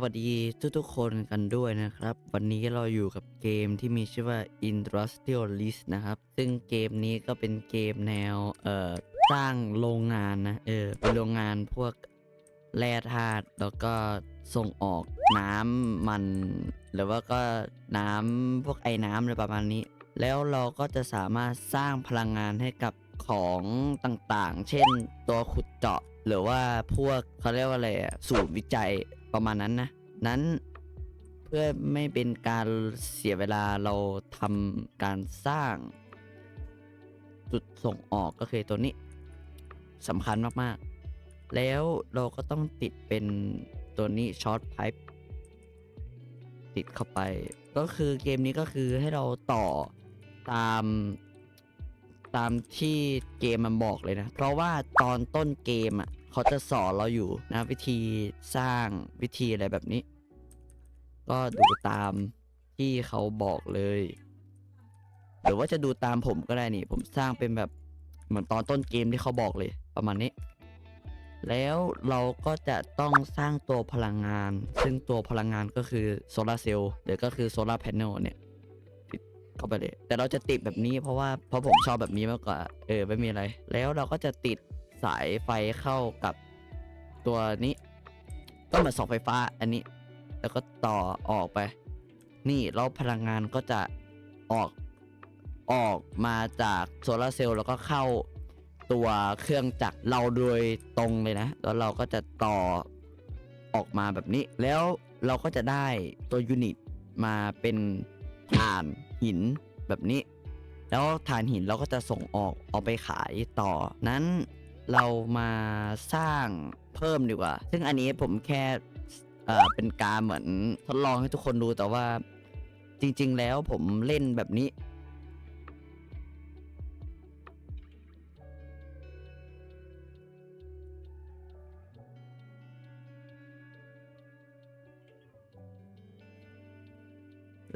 สวัสดีทุกๆคนกันด้วยนะครับ วันนี้เราอยู่กับเกมที่มีชื่อว่า Industrial List นะครับ ซึ่งเกมนี้ก็เป็นเกมแนว เอ่อ สร้างโรงงานนะ เออ เป็นโรงงานพวกแร่ธาตุแล้วก็ส่งออกน้ำมัน หรือว่าก็น้ำพวกไอ้น้ำอะไรประมาณนี้ แล้วเราก็จะสามารถสร้างพลังงานให้กับของต่างๆ เช่นตัวขุดเจาะหรือว่าพวกเขาเรียกว่าอะไรอะศูนย์วิจัยประมาณนั้นนะ นั้นเพื่อไม่เป็นการเสียเวลาเราทำการสร้าง จุดส่งออกก็คือตัวนี้สำคัญมากๆ แล้วเราก็ต้องติดเป็นตัวนี้ช็อตไพป์ติดเข้าไป ก็คือเกมนี้ก็คือให้เราต่อตามตามที่เกมมันบอกเลยนะ เพราะว่าตอนต้นเกมอะ เขาจะสอนเราอยู่นะวิธีสร้างวิธีอะไรแบบนี้ ก็ดูตามที่เขาบอกเลย หรือว่าจะดูตามผมก็ได้นี่ ผมสร้างเป็นแบบเหมือนตอนต้นเกมที่เขาบอกเลย ประมาณนี้ แล้วเราก็จะต้องสร้างตัวพลังงาน ซึ่งตัวพลังงานก็คือโซลาร์เซลล์หรือก็คือโซลาร์แผงเนี่ยติดเข้าไปเลย แต่เราจะติดแบบนี้เพราะว่าเพราะผมชอบแบบนี้มากกว่า เออไม่มีอะไร แล้วเราก็จะติด สายไฟเข้ากับตัวนี้ ก็เหมือนเสาไฟฟ้าอันนี้ แล้วก็ต่อออกไป นี่แล้วพลังงานก็จะออกออกมาจากโซลาร์เซลล์แล้วก็เข้าตัวเครื่องจักรเราโดยตรงเลยนะ แล้วเราก็จะต่อออกมาแบบนี้ แล้วเราก็จะได้ตัวยูนิตมาเป็นถ่านหินแบบนี้ แล้วถ่านหินเราก็จะส่งออกเอาไปขายต่อนั้น เรามาสร้างเพิ่มดีกว่า ซึ่งอันนี้ผมแค่เอ่อเป็นการเหมือนทดลองให้ทุกคนดูแต่ว่าจริง ๆ แล้วผมเล่นแบบนี้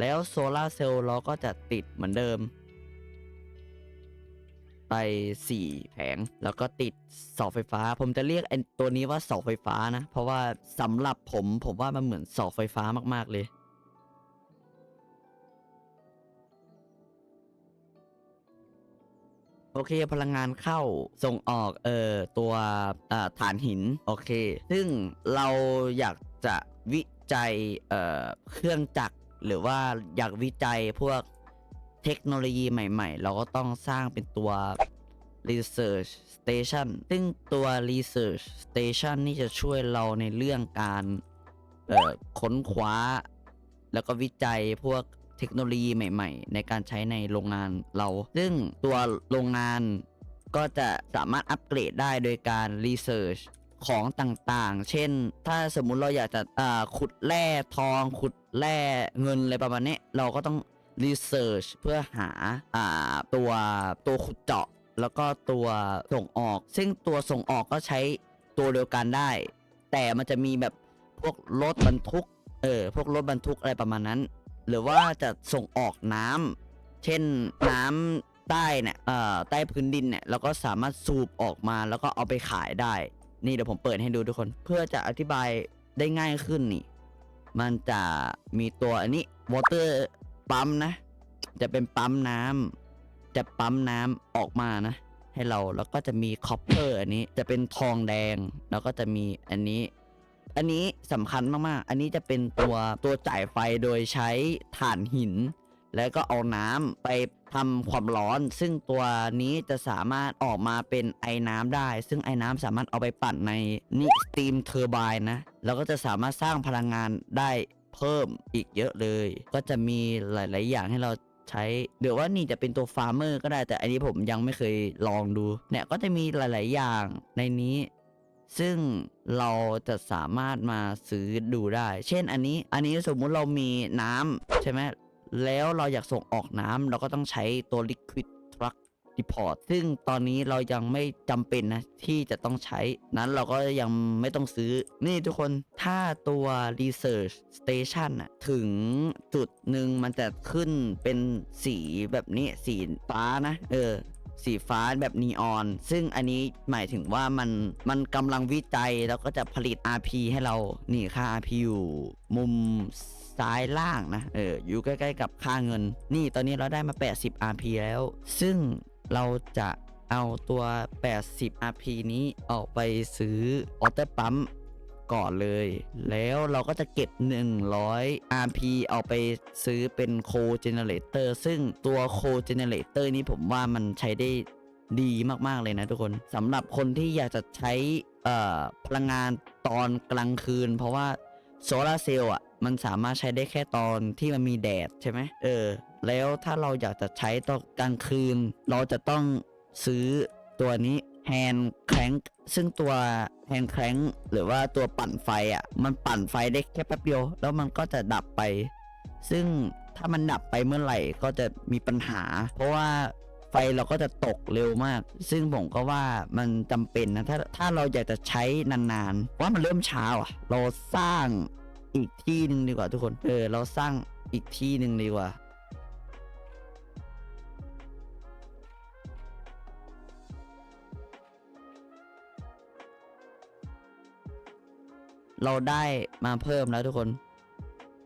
แล้วโซลาเซลล์เราก็จะติดเหมือนเดิม ไป 4 แผง แล้วก็ติดเสาไฟฟ้า ผมจะเรียกไอ้ตัวนี้ว่าเสาไฟฟ้านะ เพราะว่าสำหรับผมผมว่ามันเหมือนเสาไฟฟ้ามาก ๆ เลยโอเคพลังงานเข้าส่งออกเอ่อตัวอ่าฐานหิน โอเค ซึ่งเราอยากจะวิจัยเอ่อเครื่องจักรหรือว่าอยากวิจัยพวก เทคโนโลยีใหม่ๆ เราก็ต้องสร้างเป็นตัว Research Station ซึ่งตัว Research Station นี่จะช่วยเราในเรื่องการเอ่อค้นคว้า แล้วก็วิจัยพวกเทคโนโลยีใหม่ ๆ ในการใช้ในโรงงานเรา ซึ่งตัวโรงงานก็จะสามารถอัปเกรดได้โดยการรีเสิร์ชของต่างๆ เช่น ถ้าสมมุติเราอยากจะอ่าขุดแร่ทอง ขุดแร่เงินอะไรประมาณนี้ เราก็ต้อง รีเสิร์ชเพื่อหาอ่าตัวตัวขุดเจาะ แล้วก็ตัวส่งออก ซึ่งตัวส่งออกก็ใช้ตัวเดียวกันได้ แต่มันจะมีแบบพวกรถบรรทุกเออพวกรถบรรทุกอะไรประมาณนั้น หรือว่าจะส่งออกน้ำเช่นน้ำใต้เนี่ยเอ่อใต้พื้นดินเนี่ยเราก็สามารถสูบออกมาแล้วก็เอาไปขายได้ นี่เดี๋ยวผมเปิดให้ดูทุกคน เพื่อจะอธิบายได้ง่ายขึ้นนี่ มันจะมีตัวอันนี้ water ปั๊มนะ จะเป็นปั๊มน้ำจะปั๊มน้ำออกมานะ ให้เราแล้วก็จะมีคอปเปอร์อันนี้จะเป็นทองแดง แล้วก็จะมีอันนี้ อันนี้สำคัญมากๆ อันนี้จะเป็นตัวตัวจ่ายไฟโดยใช้ถ่านหิน แล้วก็เอาน้ำไปทำความร้อน ซึ่งตัวนี้จะสามารถออกมาเป็นไอ้น้ำได้ ซึ่งไอ้น้ำสามารถเอาไปปั่นในนี่สตีมเทอร์ไบน์นะแล้วก็จะสามารถสร้างพลังงานได้ เพิ่มอีกเยอะเลย ก็จะมีหลาย ๆ อย่างให้เราใช้เดี๋ยวว่านี่จะเป็นตัวฟาร์มเมอร์ก็ได้แต่อันนี้ผมยังไม่เคยลองดู เนี่ยก็จะมีหลาย ๆ อย่างในนี้ ซึ่งเราจะสามารถมาซื้อดูได้ เช่นอันนี้ อันนี้สมมุติเรามีน้ำใช่ไหมแล้วเราอยากส่งออกน้ำเราก็ต้องใช้ตัว liquid truck depot ซึ่งตอนนี้เรายังไม่จำเป็นนะที่จะต้องใช้ นั้นเราก็ยังไม่ต้องซื้อ นี่ทุกคนถ้าตัว research station อะถึงจุดหนึ่งมันจะขึ้นเป็นสีแบบนี้สีฟ้านะเออสีฟ้าแบบนีออน ซึ่งอันนี้หมายถึงว่ามันมันกำลังวิจัยแล้วก็จะผลิต RP ให้เรา นี่ค่า RP อยู่มุมซ้ายล่างนะ เออ อยู่ใกล้ ๆ กับค่าเงิน นี่ตอนนี้เราได้มา 80 RP แล้ว ซึ่ง เราจะเอาตัว 80 RP นี้ออกไปซื้อออเตอร์ปั๊มก่อนเลย แล้วเราก็จะเก็บ 100 RP เอาไปซื้อเป็นโคเจเนเรเตอร์ซึ่งตัวโคเจเนเรเตอร์นี้ผมว่ามันใช้ได้ดีมาก ๆ เลยนะทุกคนสำหรับคนที่อยากจะใช้พลังงานตอนกลางคืน เพราะว่าโซลาร์เซลล์อะ มันสามารถใช้ได้แค่ตอนที่มันมีแดดใช่ไหมเออ แล้วถ้าเราอยากจะใช้ตอนกลางคืน เราจะต้องซื้อตัวนี้ hand crank ซึ่งตัวแฮนแครงหรือว่าตัวปั่นไฟอะ มันปั่นไฟได้แค่แป๊บเดียว แล้วมันก็จะดับไป ซึ่งถ้ามันดับไปเมื่อไหร่ก็จะมีปัญหา เพราะว่าไฟเราก็จะตกเร็วมาก ซึ่งผมก็ว่ามันจำเป็นนะถ้าถ้าเราอยากจะใช้นานๆ ว่ามันเริ่มเช้าอะ เราสร้างอีกที่หนึ่งดีกว่าทุกคน เออ เราสร้างอีกที่หนึ่งดีกว่า เราได้มาเพิ่มแล้วทุกคน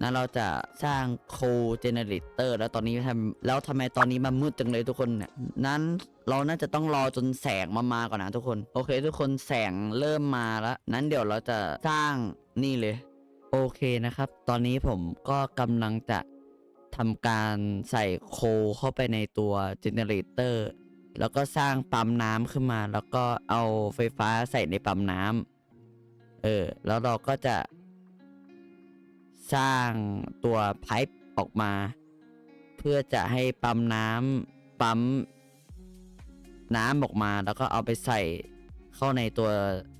นะเราจะสร้างโคเจเนเรเตอร์แล้วตอนนี้ทำแล้วทำไมตอนนี้มันมืดจังเลยทุกคนเนี่ยนั้นเราน่าจะต้องรอจนแสงมามาก่อนนะทุกคน โอเค ทุกคนแสงเริ่มมาแล้ว นั้นเดี๋ยวเราจะสร้างนี่เลย โอเคนะครับ ตอนนี้ผมก็กำลังจะทำการใส่โคเข้าไปในตัวเจเนเรเตอร์แล้วก็สร้างปั๊มน้ำขึ้นมา แล้วก็เอาไฟฟ้าใส่ในปั๊มน้ำ เออ แล้วเราก็จะ สร้างตัวไพป์ออกมา เพื่อจะให้ปั๊มน้ำปั๊ม น้ำออกมาแล้วก็เอาไปใส่เข้าในตัว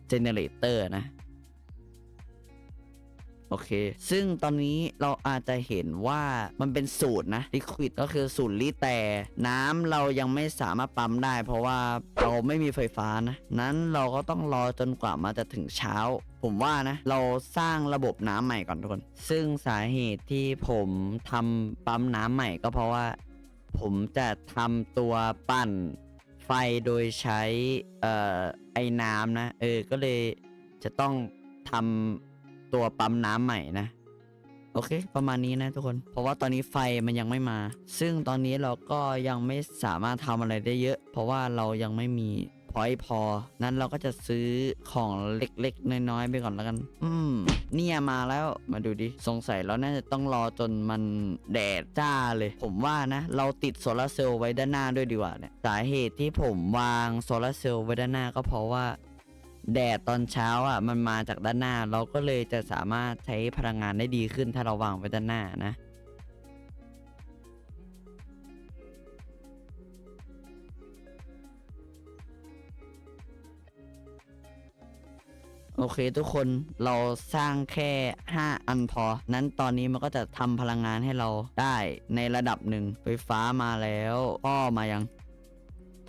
เจเนเรเตอร์นะ โอเค ซึ่งตอนนี้เราอาจจะเห็นว่ามันเป็นสูตรนะ liquid ก็คือสูตรลิแต่น้ำเรายังไม่สามารถปั๊มได้ เพราะว่าเราไม่มีไฟฟ้านะ นั้นเราก็ต้องรอจนกว่ามันจะถึงเช้าผมว่านะ เราสร้างระบบน้ำใหม่ก่อนทุกคน ซึ่งสาเหตุที่ผมทำปั๊มน้ำใหม่ก็เพราะว่า ผมจะทำตัวปั่นไฟโดยใช้เอ่อไอ้น้ำนะ เออก็เลยจะต้องทำ ตัวปั๊มน้ำใหม่นะ โอเค ประมาณนี้นะทุกคน เพราะว่าตอนนี้ไฟมันยังไม่มา ซึ่งตอนนี้เราก็ยังไม่สามารถทำอะไรได้เยอะ เพราะว่าเรายังไม่มีพอยพอ นั้นเราก็จะซื้อของเล็กๆ น้อยๆ ไปก่อนแล้วกัน อืม เนี่ยมาแล้ว มาดูดิ สงสัยเราน่าจะต้องรอจนมันแดดจ้าเลย ผมว่านะ เราติดโซลาร์เซลล์ไว้ด้านหน้าด้วยดีกว่าเนี่ย สาเหตุที่ผมวางโซลาร์เซลล์ไว้ด้านหน้าก็เพราะว่า แดดตอนเช้าอะมันมาจากด้านหน้า เราก็เลยจะสามารถใช้พลังงานได้ดีขึ้นถ้าเราวางไว้ด้านหน้านะ โอเคทุกคนเราสร้างแค่ 5 อันพอ นั้นตอนนี้มันก็จะทำพลังงานให้เราได้ในระดับหนึ่งไฟฟ้ามาแล้วท่อมายัง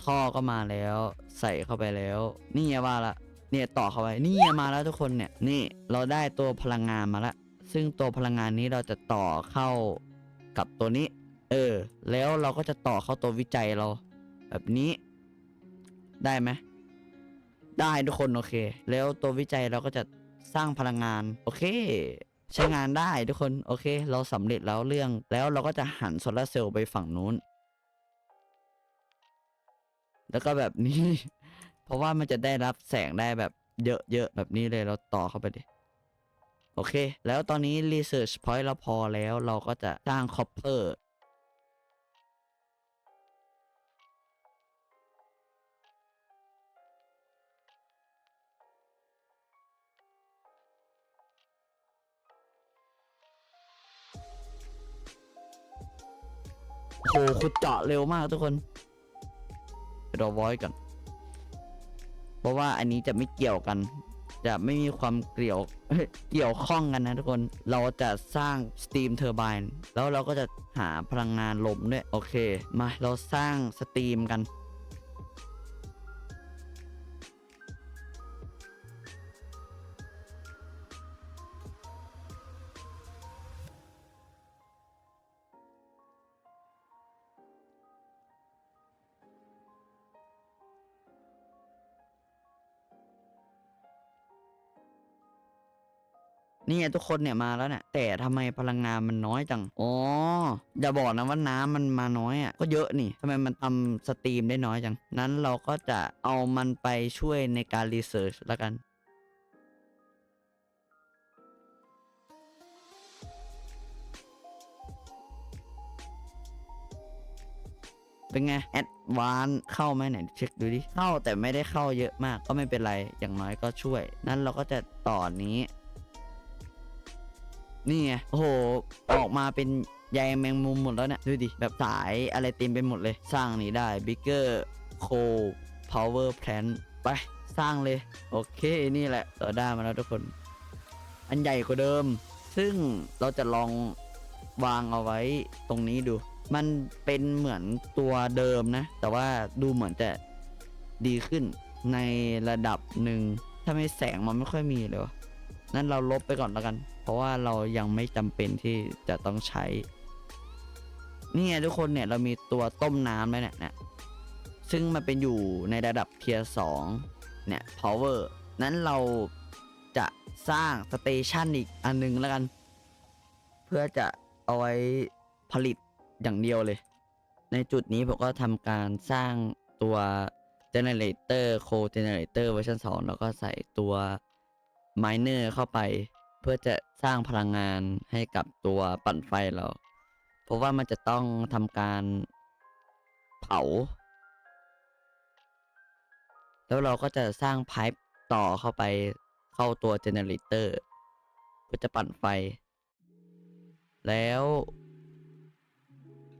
ท่อก็มาแล้ว ใส่เข้าไปแล้ว นี่ว่าละ เนี่ยต่อเข้าไปนี่มาแล้วทุกคนเนี่ยนี่เราได้ตัวพลังงานมาล้วซึ่งตัวพลังงานนี้เราจะต่อเข้ากับตัวนี้ เออ แล้วเราก็จะต่อเข้าตัววิจัยเรา แบบนี้ ได้ไหมได้ทุกคนโอเค แล้วตัววิจัยเราก็จะสร้างพลังงาน โอเค ใช้งานได้ทุกคนโอเค เราสำเร็จแล้วเรื่อง แล้วเราก็จะหันโซลาร์เซลล์ไปฝั่งนู้น แล้วก็แบบนี้ ราะว่ามันจะได้รับแสงได้แบบเยอะๆแบบนี้เลยเราต่อเข้าไปดิ โอเค แล้วตอนนี้ Research Point เราพอแล้วเราก็จะสร้าง Copper โอ้โหขุดเจาะเร็วมากทุกคนเดี๋ยวเราไว้ก่อน เพราะว่าอันนี้จะไม่เกี่ยวกัน จะไม่มีความเกี่ยวเกี่ยวข้องกันนะทุกคนเราจะสร้างสตีมเทอร์ไบนแล้วเราก็จะหาพลังงานลมด้วยโอเค มาเราสร้างสตรีมกัน นี่ไงทุกคนเนี่ยมาแล้วเนี่ยแต่ทำไมพลังงานมันน้อยจังอ๋ออย่าบอกนะว่าน้ำมันมาน้อยอะก็เยอะนี่ทำไมมันทำสตรีมได้น้อยจังนั้นเราก็จะเอามันไปช่วยในการรีเสิร์ชล้วกันเป็นไง แอดวานเข้าไหมไหนเช็คดูดิ เข้าแต่ไม่ได้เข้าเยอะมากก็ไม่เป็นไร อย่างน้อยก็ช่วย นั้นเราก็จะต่อนนี้ นี่ไงโอ้โหออกมาเป็นใยแมงมุมหมดแล้วเนี่ยดูดิแบบสายอะไรเต็มไปหมดเลย สร้างนี้ได้ bigger coal power plant ไปสร้างเลย โอเคนี่แหละเราได้มาแล้วทุกคน อันใหญ่กว่าเดิม ซึ่งเราจะลองวางเอาไว้ตรงนี้ดู มันเป็นเหมือนตัวเดิมนะ แต่ว่าดูเหมือนจะดีขึ้นในระดับหนึ่งถ้าไม่แสงมันไม่ค่อยมีเลยวะนั้นเราลบไปก่อนแล้วกัน ราะว่าเรายังไม่จำเป็นที่จะต้องใช้ นี่ไงทุกคนเนี่ยเรามีตัวต้มน้ำแล้วเนี่ยเนี่ยซึ่งมันเป็นอยู่ในระดับเทียร์สองเนี่ย power นั้นเราจะสร้างสเตชันอีกอันนึงแล้วกัน เพื่อจะเอาไว้ผลิตอย่างเดียวเลย ในจุดนี้ผมก็ทำการสร้างตัว generator co generator เวอร์ชัน2แล้วก็ใส่ตัว miner เข้าไป เพื่อจะสร้างพลังงานให้กับตัวปั่นไฟเรา เพราะว่ามันจะต้องทำการเผา แล้วเราก็จะสร้างไพ p ต่อเข้าไปเข้าตัวเจเนเรเตอร์เพื่อจะปั่นไฟ แล้ว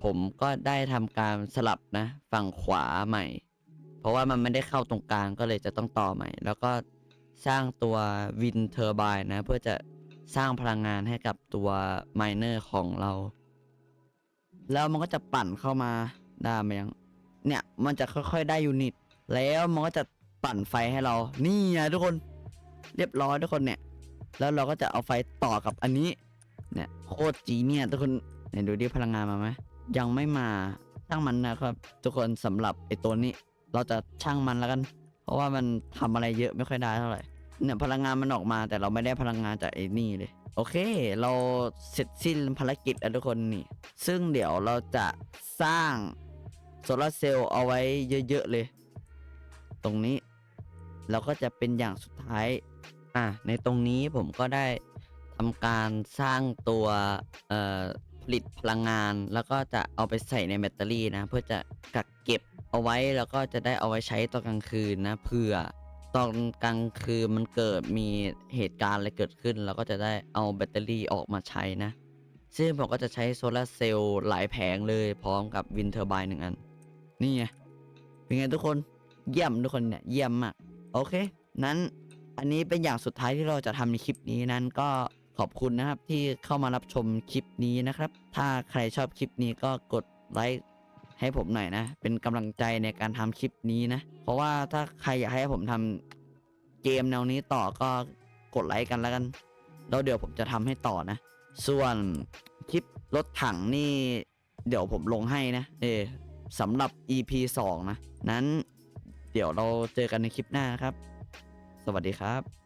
ผมก็ได้ทำการสลับนะ ฝั่งขวาใหม่ เพราะว่ามันไม่ได้เข้าตรงกลางก็เลยจะต้องต่อใหม่ แล้วก็ สร้างตัววินเทอร์บ e นะ เพื่อจะสร้างพลังงานให้กับตัวไมเนอร์ของเรา แล้วมันก็จะปั่นเข้ามาได้ไหมยัง เนี่ยมันจะค่อยๆได้ยูนิต แล้วมันก็จะปั่นไฟให้เรา นี่ไงทุกคนเรียบร้อยทุกคนเนี่ย แล้วเราก็จะเอาไฟต่อกับอันนี้ เนี่ยโคตรจีเนี่ยทุกคนเนี่ยดูดิพลังงานมาไหมยังไม่มาช่างมันนะครับ ทุกคนสำหรับไอตัวนี้ เราจะช่างมันแล้วกัน ราะว่ามันทำอะไรเยอะไม่ค่อยได้เท่าไหร่เนี่ยพลังงานมันออกมาแต่เราไม่ได้พลังงานจากไอ้นี่เลย โอเค เราเสร็จสิ้นภารกิจแล้วทุกคนนี่ ซึ่งเดี๋ยวเราจะสร้างโซลาร์เซลล์เอาไว้เยอะๆเลย ตรงนี้ เราก็จะเป็นอย่างสุดท้าย อะในตรงนี้ผมก็ได้ทำการสร้างตัวผลิตพลังงาน แล้วก็จะเอาไปใส่ในแบตเตอรี่นะ เพื่อจะกักเก็บ เอาไว้แล้วก็จะได้เอาไว้ใช้ตอนกลางคืนนะเผื่อตอนกลางคืนมันเกิดมีเหตุการณ์อะไรเกิดขึ้นเราก็จะได้เอาแบตเตอรี่ออกมาใช้นะ ซึ่งผมก็จะใช้โซลาร์เซลล์หลายแผงเลยพร้อมกับวินเทอร์ไบน์หนึ่งอัน นี่ไง เป็นไงทุกคนเยี่ยมทุกคนเนี่ยเยี่ยมมากโอเค นั้นอันนี้เป็นอย่างสุดท้ายที่เราจะทำในคลิปนี้นั้นก็ขอบคุณนะครับที่เข้ามารับชมคลิปนี้นะครับ ถ้าใครชอบคลิปนี้ก็กดไลค์ ให้ผมหน่อยนะ เป็นกำลังใจในการทำคลิปนี้นะ เพราะว่าถ้าใครอยากให้ผมทำเกมแนวนี้ต่อก็กดไลค์กันแล้วกัน แล้วเดี๋ยวผมจะทำให้ต่อนะ ส่วนคลิปรถถังนี่ เดี๋ยวผมลงให้นะ เออสำหรับ EP 2 นะ นั้นเดี๋ยวเราเจอกันในคลิปหน้าครับ สวัสดีครับ